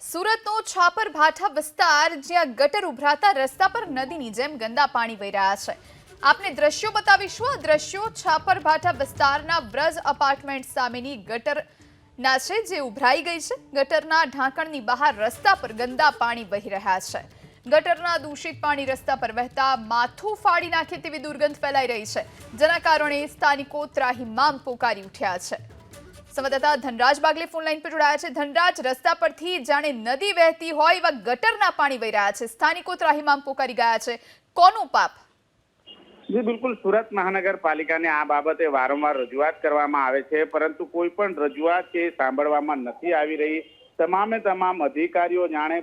સુરતનો છાપર ભાઠા વિસ્તાર જ્યાં ગટર ઉભરાતા રસ્તા પર નદીની જેમ ગંદા પાણી વહી રહ્યા છે. આપને દ્રશ્યો બતાવીશું. આ દ્રશ્યો છાપર ભાઠા વિસ્તારના બ્રજ અપાર્ટમેન્ટ સામેની ગટર ના છે, જે ઉભરાઈ ગઈ છે. ગટરના ઢાંકણની બહાર રસ્તા પર ગંદા પાણી વહી રહ્યા છે. ગટરના દૂષિત પાણી રસ્તા પર વહેતા માથું ફાડી નાખે તેવી દુર્ગંધ ફેલાઈ રહી છે. જેના કારણે સ્થાનિકો ત્રાહિમામ પોકારી ઉઠ્યા છે. સંવાદદાતા ધનરાજ બાગલે ફોન લાઈન પર જોડાયા છે. ધનરાજ, રસ્તા પરથી જાણે નદી વહેતી હોય એવા ગટરના પાણી વહી રહ્યા છે. સ્થાનિકો ત્રાહિમામ પોકારી ગયા છે. કોનું પાપ? જી, બિલકુલ. સુરત મહાનગરપાલિકાને આ બાબતે વારંવાર રજૂઆત કરવામાં આવે છે, પરંતુ કોઈ પણ રજૂઆત કે સાંભળવામાં નથી આવી રહી. તમામે તમામ અધિકારીઓ જાણે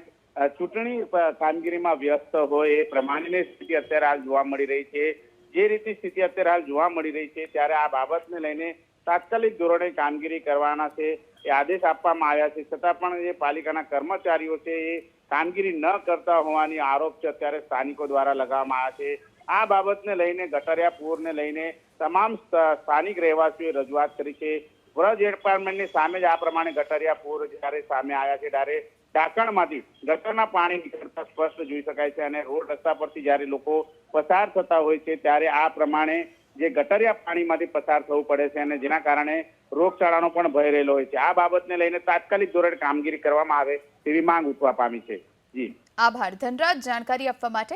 ચૂંટણી કામગીરીમાં વ્યસ્ત હોય એ પ્રમાણેની સ્થિતિ અત્યારે હાલ જોવા મળી રહી છે. જે રીતે સ્થિતિ અત્યારે હાલ જોવા મળી રહી છે, ત્યારે આ બાબતને લઈને તાત્કાલિક ધોરણે કામગીરી કરવાના છે, એ આદેશ આપવામાં આવ્યા છે. છતાં પણ જે પાલિકાના કર્મચારીઓ છે, એ કામગીરી ન કરતા હોવાની આરોપ છે, અત્યારે સ્થાનિકો દ્વારા લગાવવામાં આવ્યા છે. આ બાબતને લઈને ગટરિયા પૂરને લઈને તમામ સ્થ- સ્થાનિક રહેવાસીઓએ રજૂઆત કરી છે. વ્રજ એપાર્ટમેન્ટની સામે જ આ પ્રમાણે ગટરિયા પૂર જ્યારે સામે આવ્યા છે, ત્યારે ઢાંકણમાંથી ગટરના પાણી નીકળતા સ્પષ્ટ જોઈ શકાય છે અને રોડ રસ્તા પરથી જ્યારે લોકો પસાર થતા હોય છે, ત્યારે આ પ્રમાણે જે ગટરિયા પાણીમાંથી પસાર થવું પડે છે અને જેના કારણે રોગચાળાનો પણ ભય રહેલો હોય છે. આ બાબતને લઈને તાત્કાલિક ધોરણે કામગીરી કરવામાં આવે તેવી માંગ ઉઠવા પામી છે. જી. આભાર. ધનરાજ, જાણકારી આપવા માટે